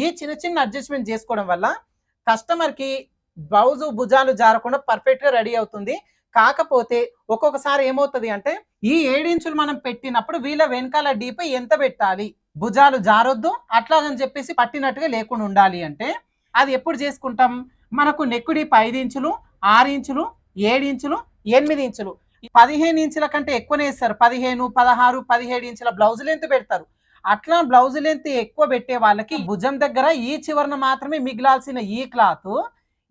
ఈ చిన్న చిన్న అడ్జస్ట్మెంట్ చేసుకోవడం వల్ల కస్టమర్కి భుజాలు జారకుండా పర్ఫెక్ట్గా రెడీ అవుతుంది. కాకపోతే ఒక్కొక్కసారి ఏమవుతుంది అంటే ఈ ఏడించులు మనం పెట్టినప్పుడు వీళ్ళ వెనకాల డీప్ ఎంత పెట్టాలి? భుజాలు జారొద్దు అట్లాగని చెప్పేసి పట్టినట్టుగా లేకుండా ఉండాలి అంటే అది ఎప్పుడు చేసుకుంటాం? మనకు నెక్కు డీప్ ఐదు ఇంచులు ఆరు ఇంచులు ఏడు ఇంచులు ఎనిమిది ఇంచులు. పదిహేను ఇంచుల కంటే ఎక్కువనే ఇస్తారు. పదిహేను పదహారు పదిహేడు ఇంచుల బ్లౌజులు ఎంత పెడతారు? అట్లా బ్లౌజ్ లెంత్ ఎక్కువ పెట్టే వాళ్ళకి భుజం దగ్గర ఈ చివరన మాత్రమే మిగిలాల్సిన ఈ క్లాత్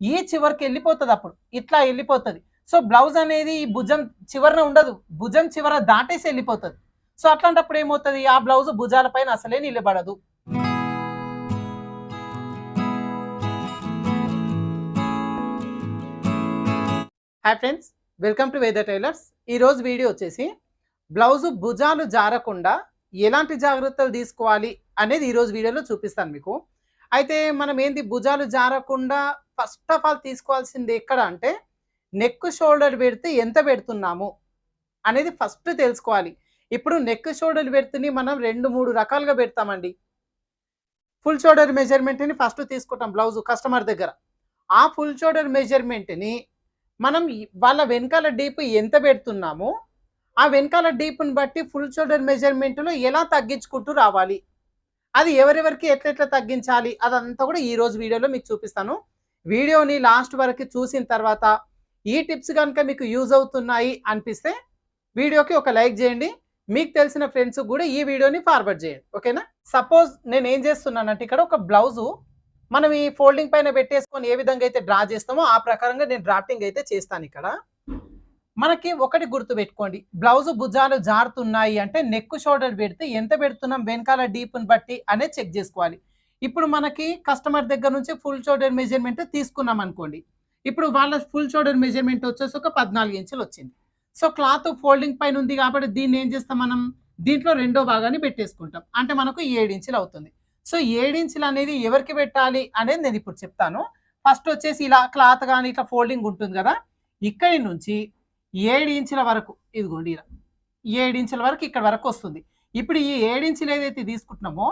ఈ చివరికి వెళ్ళిపోతుంది అప్పుడు. ఇట్లా వెళ్ళిపోతుంది. సో బ్లౌజ్ అనేది ఈ భుజం చివరన ఉండదు. భుజం చివర దాటేసి వెళ్ళిపోతుంది. సో అట్లాంటప్పుడు ఏమవుతుంది? ఆ బ్లౌజ్ భుజాల పైన అసలే నిలబడదు. Hi friends welcome to Veda tailors ఈ రోజు వీడియో వచ్చేసి బ్లౌజ్ భుజాలు జారకుండా ఎలాంటి జాగ్రత్తలు తీసుకోవాలి అనేది ఈ రోజు వీడియోలో చూపిస్తాను మీకు. అయితే మనం ఏంది భుజాలు జారకుండా ఫస్ట్ ఆఫ్ ఆల్ తీసుకోవాల్సింది ఎక్కడ అంటే నెక్ షోల్డర్ పెడితే ఎంత పెడుతున్నాము అనేది ఫస్ట్ తెలుసుకోవాలి. ఇప్పుడు నెక్ షోల్డర్ పెడుతుని మనం రెండు మూడు రకాలుగా పెడతామండి. ఫుల్ షోల్డర్ మెజర్మెంట్ని ఫస్ట్ తీసుకుంటాం బ్లౌజ్ కస్టమర్ దగ్గర. ఆ ఫుల్ షోల్డర్ మెజర్మెంట్ని మనం వాళ్ళ వెనకాల డీప్ ఎంత పెడుతున్నామో ఆ వెనకాల డీప్ని బట్టి ఫుల్ షోల్డర్ మెజర్మెంట్లో ఎలా తగ్గించుకుంటూ రావాలి? అది ఎవరెవరికి ఎట్లెట్లా తగ్గించాలి? అదంతా కూడా ఈ రోజు వీడియోలో మీకు చూపిస్తాను. వీడియోని లాస్ట్ వరకు చూసిన తర్వాత ఈ టిప్స్ కనుక మీకు యూజ్ అవుతున్నాయి అనిపిస్తే వీడియోకి ఒక లైక్ చేయండి. మీకు తెలిసిన ఫ్రెండ్స్ కూడా ఈ వీడియోని ఫార్వర్డ్ చేయండి. ఓకేనా? సపోజ్ నేను ఏం చేస్తున్నానంటే ఇక్కడ ఒక బ్లౌజు మనం ఈ ఫోల్డింగ్ పైన పెట్టేసుకొని ఏ విధంగా అయితే డ్రా చేస్తామో ఆ ప్రకారంగా నేను డ్రాఫ్టింగ్ అయితే చేస్తాను ఇక్కడ. మనకి ఒకటి గుర్తు పెట్టుకోండి. బ్లౌజ్ భుజాలు జారుతున్నాయి అంటే నెక్ షోల్డర్ పెడితే ఎంత పెడుతున్నాం వెనకాల డీప్ని బట్టి అనేది చెక్ చేసుకోవాలి. ఇప్పుడు మనకి కస్టమర్ దగ్గర నుంచి ఫుల్ షోల్డర్ మెజర్మెంట్ తీసుకున్నాం అనుకోండి. ఇప్పుడు వాళ్ళ ఫుల్ షోల్డర్ మెజర్మెంట్ వచ్చేసి ఒక పద్నాలుగు ఇంచులు వచ్చింది. సో క్లాత్ ఫోల్డింగ్ పైన ఉంది కాబట్టి దీన్ని ఏం చేస్తాం మనం? దీంట్లో రెండో భాగాన్ని పెట్టేసుకుంటాం. అంటే మనకు ఏడు ఇంచులు అవుతుంది. సో ఏడించులు అనేది ఎవరికి పెట్టాలి అనేది నేను ఇప్పుడు చెప్తాను. ఫస్ట్ వచ్చేసి ఇలా క్లాత్ కానీ ఇట్లా ఫోల్డింగ్ ఉంటుంది కదా. ఇక్కడి నుంచి ఏడు ఇంచుల వరకు ఇదిగోండి ఇలా. ఏడు ఇంచుల వరకు ఇక్కడ వరకు వస్తుంది. ఇప్పుడు ఈ ఏడించులు ఏదైతే తీసుకుంటున్నామో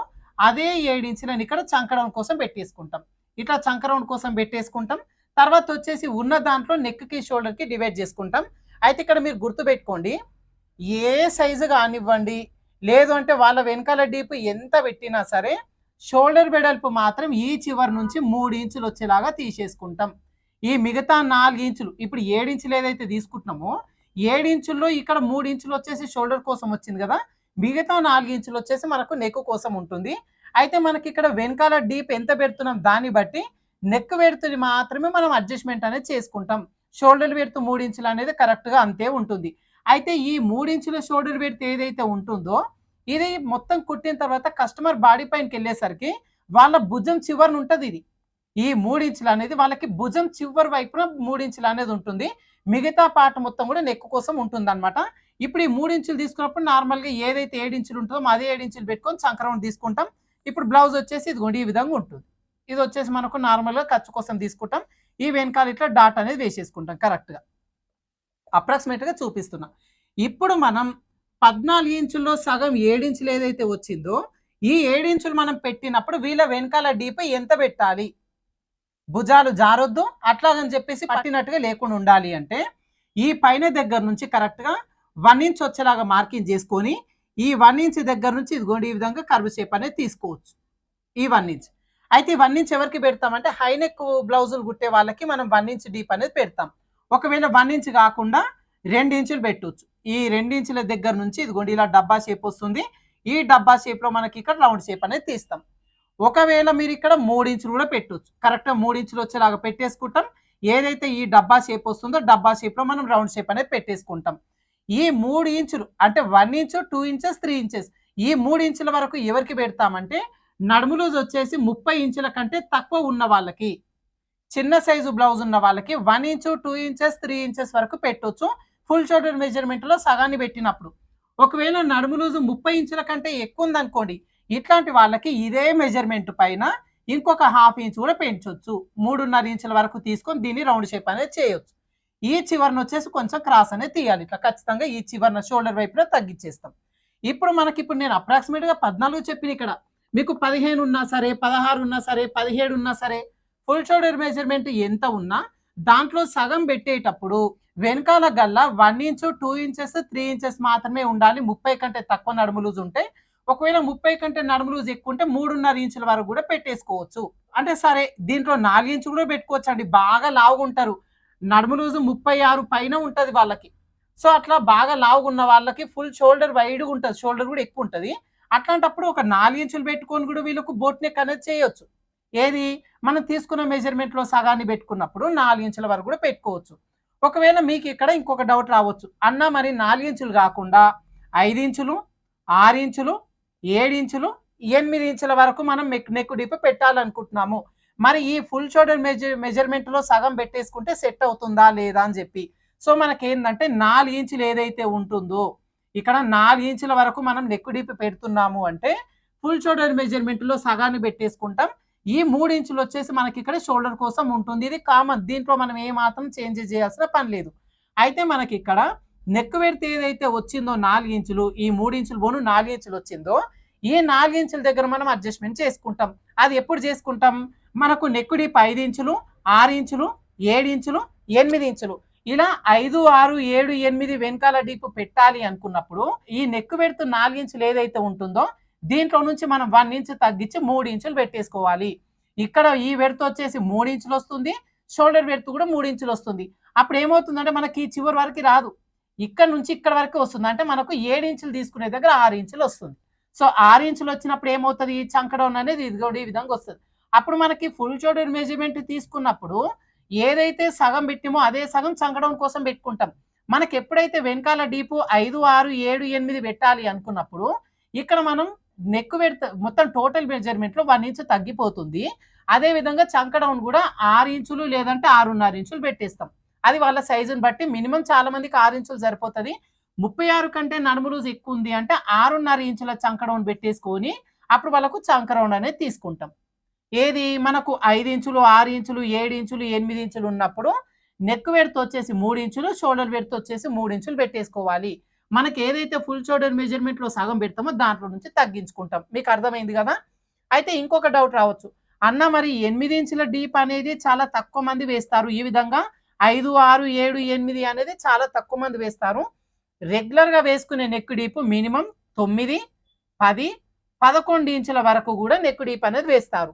అదే ఏడించులను ఇక్కడ చంకడం కోసం పెట్టేసుకుంటాం. ఇట్లా చంకరౌండ్ కోసం పెట్టేసుకుంటాం. తర్వాత వచ్చేసి ఉన్న దాంట్లో నెక్కి షోల్డర్కి డివైడ్ చేసుకుంటాం. అయితే ఇక్కడ మీరు గుర్తుపెట్టుకోండి ఏ సైజు కానివ్వండి లేదు అంటే వాళ్ళ వెనకాల డీప్ ఎంత పెట్టినా సరే షోల్డర్ వెడల్పు మాత్రం ఈ చివరి నుంచి మూడు ఇంచులు వచ్చేలాగా తీసేసుకుంటాం. ఈ మిగతా నాలుగు ఇంచులు ఇప్పుడు ఏడించులు ఏదైతే తీసుకుంటున్నామో ఏడించుల్లో ఇక్కడ మూడు ఇంచులు వచ్చేసి షోల్డర్ కోసం వచ్చింది కదా మిగతా నాలుగు ఇంచులు వచ్చేసి మనకు నెక్ కోసం ఉంటుంది. అయితే మనకి ఇక్కడ వెనకాల డీప్ ఎంత పెడుతున్నాం దాన్ని బట్టి నెక్ పెడుతుంది మాత్రమే మనం అడ్జస్ట్మెంట్ అనేది చేసుకుంటాం. షోల్డర్ పెడుతూ మూడు ఇంచులు అనేది కరెక్ట్గా అంతే ఉంటుంది. అయితే ఈ మూడించుల ఇంచుల షోల్డర్ పెడితే ఏదైతే ఉంటుందో ఇది మొత్తం కుట్టిన తర్వాత కస్టమర్ బాడీ పైనకి వెళ్ళేసరికి వాళ్ళ భుజం చివరిని ఉంటుంది ఇది. ఈ మూడించులు అనేది వాళ్ళకి భుజం చివరి వైపున మూడించులు అనేది ఉంటుంది. మిగతా పార్ట్ మొత్తం కూడా నెక్కు కోసం ఉంటుంది అనమాట ఇప్పుడు ఈ మూడించులు తీసుకున్నప్పుడు నార్మల్గా ఏదైతే ఏడించులు ఉంటుందో అదే ఏడించులు పెట్టుకొని సంక్రమణ తీసుకుంటాం. ఇప్పుడు బ్లౌజ్ వచ్చేసి ఇదిగోండి ఈ విధంగా ఉంటుంది. ఇది వచ్చేసి మనకు నార్మల్గా ఖర్చు కోసం తీసుకుంటాం. ఈ వెనకాల ఇట్లా డాట్ అనేది వేసేసుకుంటాం కరెక్ట్గా అప్రాక్సిమేట్గా చూపిస్తున్నాం. ఇప్పుడు మనం పద్నాలుగు ఇంచుల్లో సగం ఏడించులు ఏదైతే వచ్చిందో ఈ ఏడించులు మనం పెట్టినప్పుడు వీళ్ళ వెనకాల డీపై ఎంత పెట్టాలి? భుజాలు జారొద్దు అట్లాగని చెప్పేసి పట్టినట్టుగా లేకుండా ఉండాలి అంటే ఈ పైన దగ్గర నుంచి కరెక్ట్గా వన్ ఇంచ్ వచ్చేలాగా మార్కింగ్ చేసుకొని ఈ వన్ ఇంచ్ దగ్గర నుంచి ఇదిగోండి ఈ విధంగా కర్వ్ షేప్ అనేది తీసుకోవచ్చు. ఈ వన్ ఇంచ్. అయితే ఈ వన్ ఇంచ్ ఎవరికి పెడతామంటే హై నెక్ బ్లౌజులు కుట్టే వాళ్ళకి మనం వన్ ఇంచ్ డీప్ అనేది పెడతాం. ఒకవేళ వన్ ఇంచ్ కాకుండా రెండు ఇంచులు పెట్టవచ్చు ఈ రెండు ఇంచుల దగ్గర నుంచి ఇదిగోండి ఇలా డబ్బా షేప్ వస్తుంది. ఈ డబ్బా షేప్లో మనకి ఇక్కడ రౌండ్ షేప్ అనేది తీస్తాం. ఒకవేళ మీరు ఇక్కడ మూడు ఇంచులు కూడా పెట్టవచ్చు కరెక్ట్గా మూడు ఇంచులు వచ్చేలాగా పెట్టేసుకుంటాం. ఏదైతే ఈ డబ్బా షేప్ వస్తుందో డబ్బా షేప్లో మనం రౌండ్ షేప్ అనేది పెట్టేసుకుంటాం. ఈ మూడు ఇంచులు అంటే one inch two inches three inches ఈ మూడు ఇంచుల వరకు ఎవరికి పెడతామంటే నడుము లూజ్ వచ్చేసి ముప్పై ఇంచుల కంటే తక్కువ ఉన్న వాళ్ళకి చిన్న సైజు బ్లౌజ్ ఉన్న వాళ్ళకి one inch two inches three inches వరకు పెట్టొచ్చు. ఫుల్ షోల్డర్ మెజర్మెంట్లో సగాన్ని పెట్టినప్పుడు. ఒకవేళ నడుము లూజు ముప్పై ఇంచుల కంటే ఎక్కువ ఉందనుకోండి ఇట్లాంటి వాళ్ళకి ఇదే మెజర్మెంట్ పైన ఇంకొక హాఫ్ ఇంచ్ కూడా పెంచవచ్చు మూడున్నర ఇంచుల వరకు తీసుకొని దీన్ని రౌండ్ షేప్ అనేది చేయొచ్చు. ఈ చివరన వచ్చేసి కొంచెం క్రాస్ అనేది తీయాలి. ఇట్లా ఖచ్చితంగా ఈ చివరన షోల్డర్ వైపున తగ్గించేస్తాం. ఇప్పుడు మనకి ఇప్పుడు నేను అప్రాక్సిమేట్గా పద్నాలుగు చెప్పిన ఇక్కడ. మీకు పదిహేను ఉన్నా సరే పదహారు ఉన్నా సరే పదిహేడు ఉన్నా సరే ఫుల్ షోల్డర్ మెజర్మెంట్ ఎంత ఉన్నా దాంట్లో సగం పెట్టేటప్పుడు వెనకాల Galla one inch two inches three inches మాత్రమే ఉండాలి. ముప్పై కంటే తక్కువ నడుము లూజ్ ఉంటే ఒకవేళ ముప్పై కంటే నడుము లూజ్ ఎక్కువ ఉంటే మూడున్నర ఇంచుల వరకు కూడా పెట్టేసుకోవచ్చు. అంటే సరే దీంట్లో నాలుగు కూడా పెట్టుకోవచ్చు అండి బాగా లావుగా ఉంటారు. నడుము లూజు ముప్పై ఆరు పైన ఉంటుంది వాళ్ళకి. సో అట్లా బాగా లావుగా ఉన్న వాళ్ళకి ఫుల్ షోల్డర్ వైడ్గా ఉంటుంది. షోల్డర్ కూడా ఎక్కువ ఉంటుంది. అట్లాంటప్పుడు ఒక నాలుగు ఇంచులు పెట్టుకొని కూడా వీళ్ళకు బోట్ నెక్ అనేది చేయొచ్చు. ఏది? మనం తీసుకున్న మెజర్మెంట్లో సగాన్ని పెట్టుకున్నప్పుడు నాలుగు ఇంచుల వరకు కూడా పెట్టుకోవచ్చు. ఒకవేళ మీకు ఇక్కడ ఇంకొక డౌట్ రావచ్చు. అన్న మరి నాలుగు ఇంచులు కాకుండా ఐదు ఇంచులు ఆరు ఇంచులు ఏడు ఇంచులు ఎనిమిది ఇంచుల వరకు మనం నెక్ నెక్ డీప్ పెట్టాలనుకుంటున్నాము. మరి ఈ ఫుల్ షోల్డర్ మెజర్ మెజర్మెంట్లో సగం పెట్టేసుకుంటే సెట్ అవుతుందా లేదా అని చెప్పి. సో మనకి ఏంటంటే నాలుగు ఇంచులు ఏదైతే ఉంటుందో ఇక్కడ నాలుగు ఇంచుల వరకు మనం నెక్ డీప్ పెడుతున్నాము అంటే ఫుల్ షోల్డర్ మెజర్మెంట్లో సగాన్ని పెట్టేసుకుంటాం. ఈ మూడు ఇంచులు వచ్చేసి మనకి ఇక్కడ షోల్డర్ కోసం ఉంటుంది. ఇది కామన్ దీంట్లో మనం ఏ మాత్రం చేంజ్ చేయాల్సిన పని లేదు. అయితే మనకి ఇక్కడ నెక్ పెడితే ఏదైతే వచ్చిందో నాలుగు ఇంచులు ఈ మూడు ఇంచులు పోను నాలుగు ఇంచులు వచ్చిందో ఈ నాలుగు ఇంచుల దగ్గర మనం అడ్జస్ట్మెంట్ చేసుకుంటాం. అది ఎప్పుడు చేసుకుంటాం? మనకు నెక్కుడి డీప్ ఐదు ఇంచులు ఆరు ఇంచులు ఏడు ఇంచులు ఎనిమిది ఇంచులు ఇలా ఐదు ఆరు ఏడు ఎనిమిది వెనకాల డీప్ పెట్టాలి అనుకున్నప్పుడు ఈ నెక్కు పెడుతూ నాలుగు ఇంచులు ఏదైతే ఉంటుందో దీంట్లో నుంచి మనం వన్ ఇంచు తగ్గించి మూడు ఇంచులు పెట్టేసుకోవాలి. ఇక్కడ ఈ వెడత వచ్చేసి మూడు ఇంచులు వస్తుంది షోల్డర్ వెడత కూడా మూడు ఇంచులు వస్తుంది అప్పుడు ఏమవుతుందంటే మనకి ఈ చివరి వరకు రాదు. ఇక్కడ నుంచి ఇక్కడ వరకు వస్తుంది. అంటే మనకు ఏడు ఇంచులు తీసుకునే దగ్గర ఆరు ఇంచులు వస్తుంది. సో ఆరు ఇంచులు వచ్చినప్పుడు ఏమవుతుంది? ఈ చంకడౌన్ అనేది ఇది కూడా ఈ విధంగా వస్తుంది. అప్పుడు మనకి ఫుల్ షోల్డర్ మెజర్మెంట్ తీసుకున్నప్పుడు ఏదైతే సగం పెట్టిమో అదే సగం చంకడం కోసం పెట్టుకుంటాం. మనకి ఎప్పుడైతే వెనకాల డీపు ఐదు ఆరు ఏడు ఎనిమిది పెట్టాలి అనుకున్నప్పుడు ఇక్కడ మనం నెక్ పెడితే మొత్తం టోటల్ మెజర్మెంట్లో వన్ ఇంచు తగ్గిపోతుంది. అదే విధంగా చంకడౌన్ కూడా ఆరు ఇంచులు లేదంటే ఆరున్నర ఇంచులు పెట్టేస్తాం. అది వాళ్ళ సైజుని బట్టి మినిమం చాలా మందికి ఆరు ఇంచులు సరిపోతుంది. ముప్పై ఆరు కంటే నడుము లూజ్ ఎక్కువ ఉంది అంటే ఆరున్నర ఇంచుల చంకడౌన్ పెట్టేసుకొని అప్పుడు వాళ్ళకు చంకడౌన్ అనేది తీసుకుంటాం. ఏది? మనకు ఐదు ఇంచులు ఆరు ఇంచులు ఏడు ఇంచులు ఎనిమిది ఇంచులు ఉన్నప్పుడు నెక్ వేడితో వచ్చేసి మూడు ఇంచులు షోల్డర్ వేడితో వచ్చేసి మూడు ఇంచులు పెట్టేసుకోవాలి. మనకి ఏదైతే ఫుల్ షోల్డర్ మెజర్మెంట్లో సగం పెడతామో దాంట్లో నుంచి తగ్గించుకుంటాం. మీకు అర్థమైంది కదా? అయితే ఇంకొక డౌట్ రావచ్చు. అన్న మరి ఎనిమిది ఇంచుల డీప్ అనేది చాలా తక్కువ మంది వేస్తారు ఈ విధంగా? ఐదు ఆరు ఏడు ఎనిమిది అనేది చాలా తక్కువ మంది వేస్తారు. రెగ్యులర్గా వేసుకునే నెక్ డీప్ మినిమం తొమ్మిది పది పదకొండు ఇంచుల వరకు కూడా నెక్ డీప్ అనేది వేస్తారు.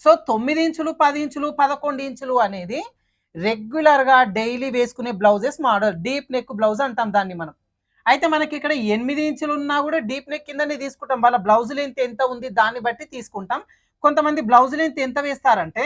సో తొమ్మిది ఇంచులు పది ఇంచులు పదకొండు ఇంచులు అనేది రెగ్యులర్గా డైలీ వేసుకునే blouses model. Deep neck blouse అంటాం దాన్ని మనం. అయితే మనకి ఇక్కడ ఎనిమిది ఇంచులు ఉన్నా కూడా డీప్ నెక్ కిందనే తీసుకుంటాం. వాళ్ళ బ్లౌజ్ లెంత్ ఎంత ఉంది దాన్ని బట్టి తీసుకుంటాం. కొంతమంది బ్లౌజ్ లెంత్ ఎంత వేస్తారంటే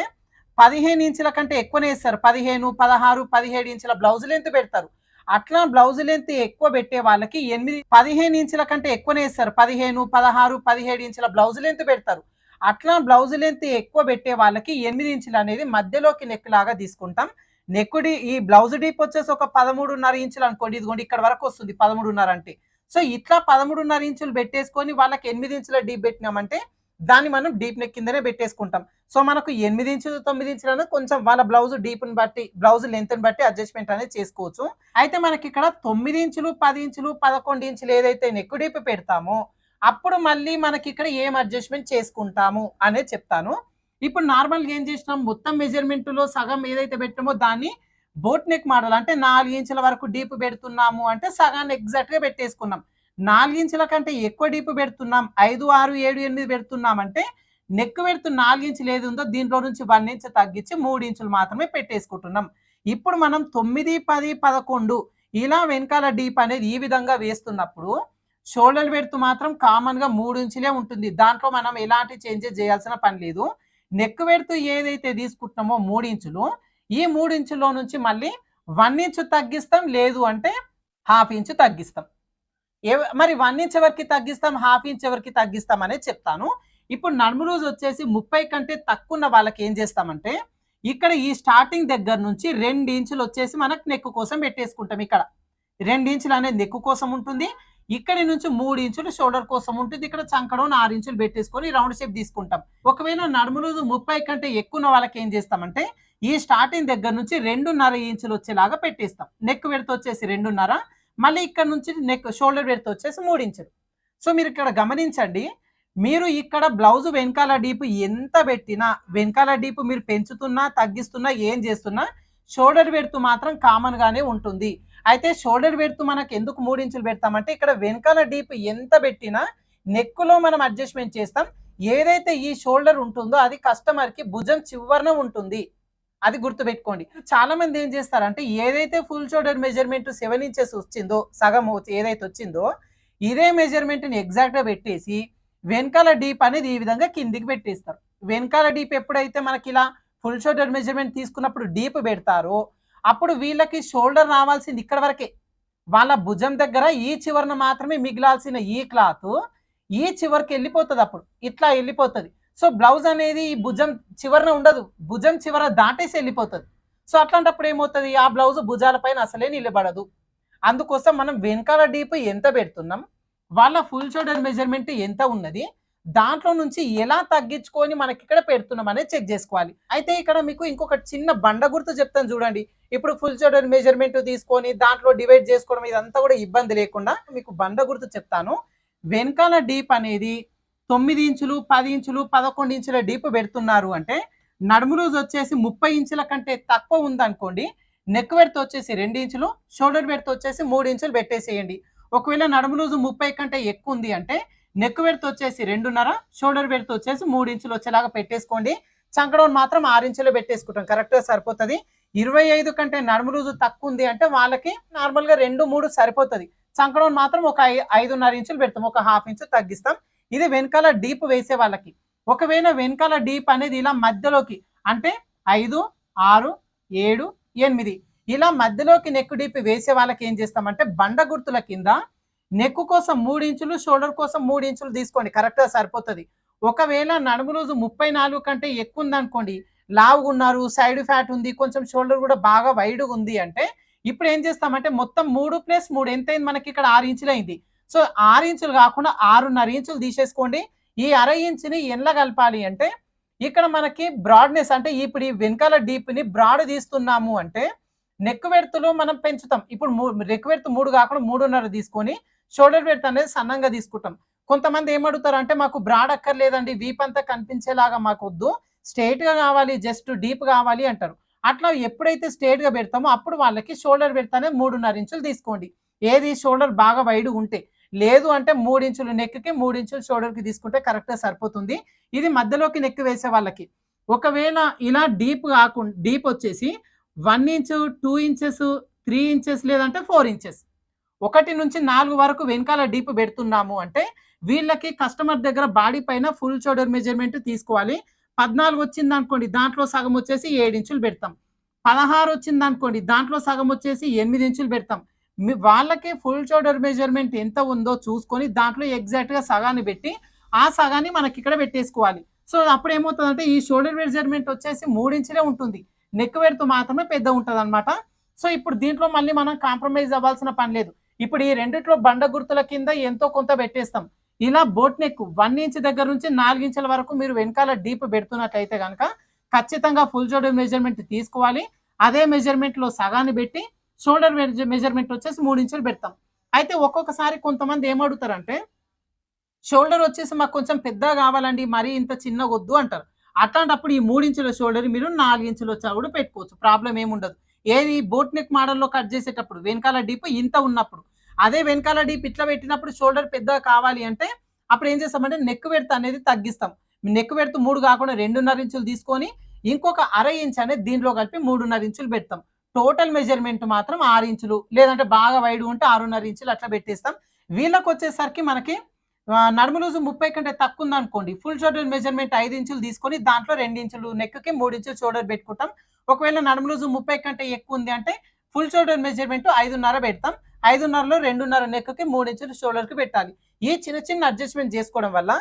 పదిహేను ఇంచుల కంటే ఎక్కువనే వేస్తారు. పదిహేను పదహారు పదిహేడు ఇంచుల బ్లౌజ్ లెంత్ పెడతారు. అట్లా బ్లౌజ్ లెంత్ ఎక్కువ పెట్టే వాళ్ళకి ఎనిమిది పదిహేను ఇంచుల కంటే ఎక్కువనే వేస్తారు. పదిహేను పదహారు పదిహేడు ఇంచుల బ్లౌజ్ లెంత్ పెడతారు. అట్లా బ్లౌజ్ లెంత్ ఎక్కువ పెట్టే వాళ్ళకి ఎనిమిది ఇంచులు అనేది మధ్యలోకి నెక్ లాగా తీసుకుంటాం. నెక్కుడి ఈ బ్లౌజ్ డీప్ వచ్చేసి ఒక పదమూడున్నర ఇంచులు అనుకోండి. ఇదిగోండి ఇక్కడ వరకు వస్తుంది పదమూడున్నర అంటే. సో ఇట్లా పదమూడున్నర ఇంచులు పెట్టేసుకొని వాళ్ళకి ఎనిమిది ఇంచుల డీప్ పెట్టినామంటే దాన్ని మనం డీప్ నెక్ కిందనే పెట్టేసుకుంటాం. సో మనకు ఎనిమిది ఇంచులు తొమ్మిది ఇంచులు అనేది కొంచెం వాళ్ళ బ్లౌజ్ డీప్ని బట్టి బ్లౌజ్ లెంత్ని బట్టి అడ్జస్ట్మెంట్ అనేది చేసుకోవచ్చు. అయితే మనకి ఇక్కడ తొమ్మిది ఇంచులు పది ఇంచులు పదకొండు ఇంచులు ఏదైతే నెక్ డీప్ పెడతామో అప్పుడు మళ్ళీ మనకి ఇక్కడ ఏం అడ్జస్ట్మెంట్ చేసుకుంటాము అనేది చెప్తాను. ఇప్పుడు నార్మల్గా ఏం చేసినాం? మొత్తం మెజర్మెంట్లో సగం ఏదైతే పెట్టామో దాన్ని బోట్ నెక్ మోడల్ అంటే నాలుగు ఇంచుల వరకు డీప్ పెడుతున్నాము అంటే సగాన్ని ఎగ్జాక్ట్గా పెట్టేసుకున్నాం. నాలుగించుల కంటే ఎక్కువ డీప్ పెడుతున్నాం ఐదు ఆరు ఏడు ఎనిమిది పెడుతున్నాం అంటే నెక్ పెడుతున్న నాలుగించులు ఏది ఉందో దీంట్లో నుంచి వన్ ఇంచ్ తగ్గించి మూడు ఇంచులు మాత్రమే పెట్టేసుకుంటున్నాం. ఇప్పుడు మనం తొమ్మిది పది పదకొండు ఇలా వెనకాల డీప్ అనేది ఈ విధంగా వేస్తున్నప్పుడు షోల్డర్ పెడుతూ మాత్రం కామన్గా మూడు ఇంచులే ఉంటుంది. దాంట్లో మనం ఎలాంటి చేంజెస్ చేయాల్సిన పని లేదు. నెక్ పెడుతూ ఏదైతే తీసుకుంటున్నామో మూడు ఇంచులు ఈ మూడు ఇంచులో నుంచి మళ్ళీ వన్ ఇంచు తగ్గిస్తాం లేదు అంటే హాఫ్ ఇంచు తగ్గిస్తాం. ఏ మరి వన్ ఇంచ్ ఎవరికి తగ్గిస్తాం హాఫ్ ఇంచ్ ఎవరికి తగ్గిస్తాం అనేది చెప్తాను. ఇప్పుడు నడుము రోజు వచ్చేసి ముప్పై కంటే తక్కువ ఉన్న వాళ్ళకి ఏం చేస్తామంటే ఇక్కడ ఈ స్టార్టింగ్ దగ్గర నుంచి రెండు ఇంచులు వచ్చేసి మనకు నెక్కు కోసం పెట్టేసుకుంటాం ఇక్కడ. రెండు ఇంచులు అనేది నెక్కు కోసం ఉంటుంది ఇక్కడి నుంచి మూడు ఇంచులు షోల్డర్ కోసం ఉంటుంది ఇక్కడ చంకడం ఆరు ఇంచులు పెట్టేసుకొని రౌండ్ షేప్ తీసుకుంటాం. ఒకవేళ నడుము రోజు ముప్పై కంటే ఎక్కువ ఉన్న వాళ్ళకి ఏం చేస్తామంటే ఈ స్టార్టింగ్ దగ్గర నుంచి రెండున్నర ఇంచులు వచ్చేలాగా పెట్టేస్తాం. నెక్ పెడితే వచ్చేసి రెండున్నర మళ్ళీ ఇక్కడ నుంచి నెక్ షోల్డర్ విడత వచ్చేసి మూడు ఇంచులు సో మీరు ఇక్కడ గమనించండి మీరు ఇక్కడ బ్లౌజ్ వెనకాల డీప్ ఎంత పెట్టినా వెనకాల డీప్ మీరు పెంచుతున్నా తగ్గిస్తున్నా ఏం చేస్తున్నా షోల్డర్ వెడుతూ మాత్రం కామన్గానే ఉంటుంది. అయితే షోల్డర్ వెడుతూ మనకు ఎందుకు మూడు ఇంచులు పెడతామంటే ఇక్కడ వెనకాల డీప్ ఎంత పెట్టినా నెక్కులో మనం అడ్జస్ట్మెంట్ చేస్తాం. ఏదైతే ఈ షోల్డర్ ఉంటుందో అది కస్టమర్కి భుజం చివరన ఉంటుంది. అది గుర్తుపెట్టుకోండి. చాలా మంది ఏం చేస్తారంటే ఏదైతే full shoulder measurement seven inches వచ్చిందో సగం వచ్చి- ఏదైతే వచ్చిందో ఇదే మెజర్మెంట్ని ఎగ్జాక్ట్గా పెట్టేసి వెనకాల డీప్ అనేది ఈ విధంగా కిందికి పెట్టేస్తారు. వెనకాల డీప్ ఎప్పుడైతే మనకి ఇలా ఫుల్ షోల్డర్ మెజర్మెంట్ తీసుకున్నప్పుడు డీప్ పెడతారో అప్పుడు వీళ్ళకి షోల్డర్ రావాల్సింది ఇక్కడ వరకే. వాళ్ళ భుజం దగ్గర ఈ చివరన మాత్రమే మిగిలాల్సిన ఈ క్లాత్ ఈ చివరికి వెళ్ళిపోతుంది అప్పుడు. ఇట్లా వెళ్ళిపోతుంది. సో బ్లౌజ్ అనేది ఈ భుజం చివరన ఉండదు. భుజం చివర దాటేసి వెళ్ళిపోతుంది. సో అట్లాంటప్పుడు ఏమవుతుంది? ఆ బ్లౌజ్ భుజాలపైన అసలే నిలబడదు. అందుకోసం మనం వెనకాల డీప్ ఎంత పెడుతున్నాం? వాళ్ళ ఫుల్ షోల్డర్ మెజర్మెంట్ ఎంత ఉన్నది? దాంట్లో నుంచి ఎలా తగ్గించుకొని మనకి ఇక్కడ పెడుతున్నాం అనేది చెక్ చేసుకోవాలి. అయితే ఇక్కడ మీకు ఇంకొక చిన్న బండ గుర్తు చెప్తాను చూడండి. ఇప్పుడు ఫుల్ షోల్డర్ మెజర్మెంట్ తీసుకొని దాంట్లో డివైడ్ చేసుకోవడం ఇదంతా కూడా ఇబ్బంది లేకుండా మీకు బండ గుర్తు చెప్తాను. వెనకాల డీప్ అనేది తొమ్మిది ఇంచులు పది ఇంచులు పదకొండు ఇంచుల డీప్ పెడుతున్నారు అంటే నడుము లూజ్ వచ్చేసి ముప్పై ఇంచుల కంటే తక్కువ ఉందనుకోండి నెక్ వెడత వచ్చేసి రెండు ఇంచులు షోల్డర్ వెడత వచ్చేసి మూడు ఇంచులు పెట్టేసేయండి. ఒకవేళ నడుము లూజు ముప్పై కంటే ఎక్కువ ఉంది అంటే నెక్ వెడత వచ్చేసి రెండున్నర షోల్డర్ వెడత వచ్చేసి మూడు ఇంచులు వచ్చేలాగా పెట్టేసుకోండి. చంకడౌన్ మాత్రం ఆరు ఇంచులు పెట్టేసుకుంటాం కరెక్ట్గా సరిపోతుంది. ఇరవై ఐదు కంటే నడుము లూజు తక్కువ ఉంది అంటే వాళ్ళకి నార్మల్గా రెండు మూడు సరిపోతుంది. చంకడౌన్ మాత్రం ఒక ఐదున్నర ఇంచులు పెడతాం ఒక హాఫ్ ఇంచు తగ్గిస్తాం. ఇది వెనకాల డీప్ వేసే వాళ్ళకి. ఒకవేళ వెనకాల డీప్ అనేది ఇలా మధ్యలోకి అంటే ఐదు ఆరు ఏడు ఎనిమిది ఇలా మధ్యలోకి నెక్ డీప్ వేసే వాళ్ళకి ఏం చేస్తామంటే బండ గుర్తుల కింద నెక్ కోసం మూడు ఇంచులు షోల్డర్ కోసం మూడు ఇంచులు తీసుకోండి. కరెక్ట్గా సరిపోతుంది. ఒకవేళ నడుము రోజు ముప్పై నాలుగు కంటే ఎక్కువ ఉందనుకోండి లావుగా ఉన్నారు సైడ్ ఫ్యాట్ ఉంది కొంచెం షోల్డర్ కూడా బాగా వైడ్ ఉంది అంటే ఇప్పుడు ఏం చేస్తామంటే మొత్తం మూడు ప్లస్ మూడు ఎంత అయింది మనకి ఇక్కడ ఆరు ఇంచులు అయింది సో ఆరు ఇంచులు కాకుండా ఆరున్నర ఇంచులు తీసేసుకోండి. ఈ అర ఇంచుని ఎండ్ల కలపాలి అంటే ఇక్కడ మనకి బ్రాడ్నెస్ అంటే ఇప్పుడు ఈ వెనకాల డీప్ని బ్రాడ్ తీస్తున్నాము అంటే నెక్ వెడతలో మనం పెంచుతాం. ఇప్పుడు నెక్ వెడత మూడు కాకుండా మూడున్నర తీసుకొని షోల్డర్ వెడత అనేది సన్నంగా తీసుకుంటాం. కొంతమంది ఏమడుగుతారు అంటే మాకు బ్రాడ్ అక్కర్లేదండి వీప్ అంతా కనిపించేలాగా మాకు వద్దు. స్ట్రైట్గా కావాలి జస్ట్ డీప్ కావాలి అంటారు. అట్లా ఎప్పుడైతే స్ట్రైట్గా పెడతామో అప్పుడు వాళ్ళకి షోల్డర్ పెడతానే మూడున్నర ఇంచులు తీసుకోండి. ఏది షోల్డర్ బాగా వైడ్ ఉంటే. లేదు అంటే మూడించులు నెక్కి మూడు షోల్డర్కి తీసుకుంటే కరెక్ట్గా సరిపోతుంది. ఇది మధ్యలోకి నెక్ వేసే వాళ్ళకి. ఒకవేళ ఇలా డీప్ కాకుండా డీప్ వచ్చేసి one inch two inches three inches లేదంటే ఫోర్ ఇంచెస్. ఒకటి నుంచి నాలుగు వరకు వెనకాల డీప్ పెడుతున్నాము అంటే వీళ్ళకి కస్టమర్ దగ్గర బాడీ పైన ఫుల్ షోల్డర్ మెజర్మెంట్ తీసుకోవాలి. పద్నాలుగు వచ్చింది అనుకోండి దాంట్లో సగం వచ్చేసి ఏడు ఇంచులు పెడతాం. పదహారు వచ్చింది అనుకోండి దాంట్లో సగం వచ్చేసి ఎనిమిది ఇంచులు పెడతాం. వాళ్ళకి ఫుల్ షోల్డర్ మెజర్మెంట్ ఎంత ఉందో చూసుకొని దాంట్లో ఎగ్జాక్ట్గా సగాన్ని పెట్టి ఆ సగాన్ని మనకి ఇక్కడ పెట్టేసుకోవాలి. సో అప్పుడు ఏమవుతుందంటే ఈ షోల్డర్ మెజర్మెంట్ వచ్చేసి మూడు ఇంచులే ఉంటుంది. నెక్ వెడుతూ మాత్రమే పెద్ద ఉంటుంది అనమాట సో ఇప్పుడు దీంట్లో మళ్ళీ మనం కాంప్రమైజ్ అవ్వాల్సిన పని లేదు. ఇప్పుడు ఈ రెండిట్లో బండ గుర్తుల కింద ఎంతో కొంత పెట్టేస్తాం. ఇలా బోట్ నెక్ వన్ ఇంచ్ దగ్గర నుంచి నాలుగు వరకు మీరు వెనకాల డీప్ పెడుతున్నట్లయితే కనుక ఖచ్చితంగా ఫుల్ షోల్డర్ మెజర్మెంట్ తీసుకోవాలి. అదే మెజర్మెంట్లో సగాన్ని పెట్టి షోల్డర్ మెజర్మెంట్ వచ్చేసి మూడు ఇంచులు పెడతాం. అయితే ఒక్కొక్కసారి కొంతమంది ఏమడుగుతారంటే షోల్డర్ వచ్చేసి మాకు కొంచెం పెద్దగా కావాలండి మరీ ఇంత చిన్నగా వద్దు అంటారు. అట్లాంటప్పుడు ఈ మూడు ఇంచుల షోల్డర్ మీరు నాలుగు ఇంచులు వచ్చా కూడా పెట్టుకోవచ్చు. ప్రాబ్లం ఏముండదు ఏది బోట్ నెక్ మోడల్లో కట్ చేసేటప్పుడు వెనకాల డీప్ ఇంత ఉన్నప్పుడు అదే వెనకాల డీప్ ఇట్లా పెట్టినప్పుడు షోల్డర్ పెద్దగా కావాలి అంటే అప్పుడు ఏం చేస్తామంటే నెక్ పెడత అనేది తగ్గిస్తాం. నెక్ పెడుతూ మూడు కాకుండా రెండున్నర ఇంచులు తీసుకొని ఇంకొక అర ఇంచ్ అనేది దీంట్లో కలిపి మూడున్నర ఇంచులు పెడతాం. టోటల్ మెజర్మెంట్ మాత్రం ఆరు ఇంచులు లేదంటే బాగా వైడ్ ఉంటే ఆరున్నర ఇంచులు అట్లా పెట్టేస్తాం. వీళ్ళకి వచ్చేసరికి మనకి ఆ, నడుము లూజు ముప్పై కంటే తక్కువ ఉందనుకోండి ఫుల్ షోల్డర్ మెజర్మెంట్ ఐదు ఇంచులు తీసుకొని దాంట్లో రెండు ఇంచులు నెక్కి మూడు ఇంచులు షోల్డర్ పెట్టుకుంటాం. ఒకవేళ నడుము లూజు ముప్పై కంటే ఎక్కువ ఉంది అంటే ఫుల్ షోల్డర్ మెజర్మెంట్ ఐదున్నర పెడతాం. ఐదున్నరలో రెండున్నర నెక్కి మూడు ఇంచులు షోల్డర్కి పెట్టాలి. ఈ చిన్న చిన్న అడ్జస్ట్మెంట్ చేసుకోవడం వల్ల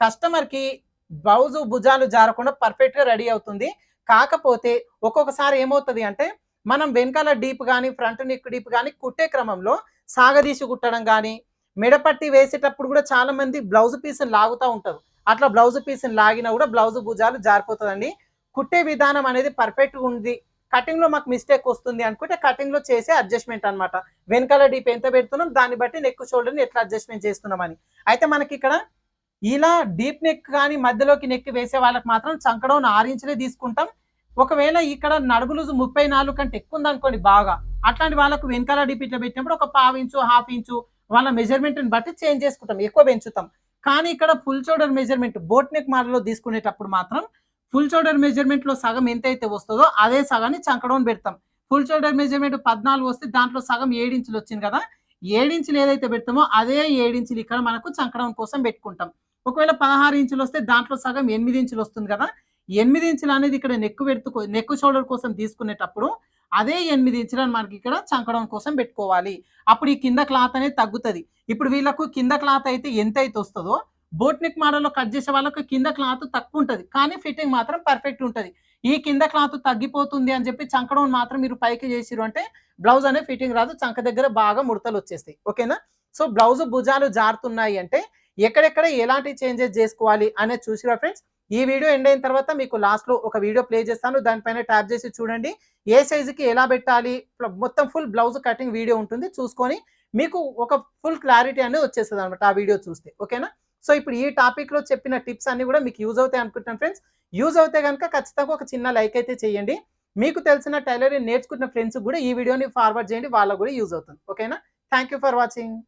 కస్టమర్కి బ్లౌజు భుజాలు జారకుండా పర్ఫెక్ట్గా రెడీ అవుతుంది. కాకపోతే ఒక్కొక్కసారి ఏమవుతుంది అంటే మనం వెనకాల డీప్ కానీ ఫ్రంట్ నెక్ డీప్ కానీ కుట్టే క్రమంలో సాగదీసి కుట్టడం కానీ మెడపట్టి వేసేటప్పుడు కూడా చాలా మంది బ్లౌజ్ పీస్ని లాగుతూ ఉంటారు. అట్లా బ్లౌజ్ పీస్ని లాగినా కూడా బ్లౌజ్ భుజాలు జారిపోతుందండి. కుట్టే విధానం అనేది పర్ఫెక్ట్గా ఉంది. కటింగ్లో మాకు మిస్టేక్ వస్తుంది అనుకుంటే కటింగ్లో చేసే అడ్జస్ట్మెంట్ అన్నమాట. వెనకాల డీప్ ఎంత పెడుతున్నాం దాన్ని బట్టి నెక్ షోల్డర్ని ఎట్లా అడ్జస్ట్మెంట్ చేస్తున్నామని. అయితే మనకి ఇక్కడ ఇలా డీప్ నెక్ కానీ మధ్యలోకి నెక్ వేసే వాళ్ళకి మాత్రం చంకడం ఆరు ఇంచులే తీసుకుంటాం. ఒకవేళ ఇక్కడ నడుము లూజు ముప్పై నాలుగు కంటే ఎక్కువ ఉందనుకోండి బాగా. అట్లాంటి వాళ్ళకు వెనకాల డీప్ పెట్టినప్పుడు ఒక పావు ఇంచు హాఫ్ ఇంచు వాళ్ళ మెజర్మెంట్ని బట్టి చేంజ్ చేసుకుంటాం ఎక్కువ పెంచుతాం. కానీ ఇక్కడ full shoulder measurement boat neck మోడల్లో తీసుకునేటప్పుడు మాత్రం ఫుల్ షోల్డర్ మెజర్మెంట్లో సగం ఎంత అయితే వస్తుందో అదే సగాన్ని చంకడౌన్ పెడతాం. ఫుల్ షోల్డర్ మెజర్మెంట్ పద్నాలుగు వస్తే దాంట్లో సగం ఏడించులు వచ్చింది కదా ఏడించులు ఏదైతే పెడతామో అదే ఏడించులు ఇక్కడ మనకు చంకడం కోసం పెట్టుకుంటాం. ఒకవేళ పదహారు ఇంచులు వస్తే దాంట్లో సగం ఎనిమిది ఇంచులు వస్తుంది కదా ఎనిమిది ఇంచులు అనేది ఇక్కడ నెక్కు పెడుతూ నెక్కు షోల్డర్ కోసం తీసుకునేటప్పుడు అదే ఎనిమిది ఇంచులను మనకి ఇక్కడ చంకడం కోసం పెట్టుకోవాలి. అప్పుడు ఈ కింద క్లాత్ అనేది తగ్గుతుంది. ఇప్పుడు వీళ్ళకు కింద క్లాత్ అయితే ఎంత అయితే వస్తుందో బోట్ నెక్ మోడల్లో కట్ చేసే వాళ్ళకు కింద క్లాత్ తక్కువ ఉంటుంది. కానీ ఫిట్టింగ్ మాత్రం పర్ఫెక్ట్ ఉంటుంది. ఈ కింద క్లాత్ తగ్గిపోతుంది అని చెప్పి చంకడం మాత్రం మీరు పైకి చేసిరు అంటే బ్లౌజ్ అనే ఫిట్టింగ్ రాదు. చంక దగ్గర బాగా ముడతలు వచ్చేస్తాయి. ఓకేనా? సో బ్లౌజ్ భుజాలు జారుతున్నాయి అంటే ఎక్కడెక్కడ ఎలాంటి చేంజెస్ చేసుకోవాలి అనేది చూసిరా ఫ్రెండ్స్? ఈ వీడియో ఎండ్ అయిన తర్వాత మీకు లాస్ట్లో ఒక వీడియో ప్లే చేస్తాను. దానిపైన ట్యాప్ చేసి చూడండి. ఏ సైజుకి కి ఎలా పెట్టాలి? మొత్తం ఫుల్ బ్లౌజ్ కటింగ్ వీడియో ఉంటుంది. చూసుకొని మీకు ఒక ఫుల్ క్లారిటీ అనేది వచ్చేస్తుంది అనమాట ఆ వీడియో చూస్తే. ఓకేనా? సో ఇప్పుడు ఈ టాపిక్లో చెప్పిన టిప్స్ అన్ని కూడా మీకు యూజ్ అవుతాయి అనుకుంటున్నాను ఫ్రెండ్స్. యూజ్ అవుతే కనుక ఖచ్చితంగా ఒక చిన్న లైక్ అయితే చేయండి. మీకు తెలిసిన టైలరింగ్ నేర్చుకున్న ఫ్రెండ్స్ కూడా ఈ వీడియోని ఫార్వర్డ్ చేయండి. వాళ్ళకు కూడా యూజ్ అవుతుంది. ఓకేనా? Thank you for watching.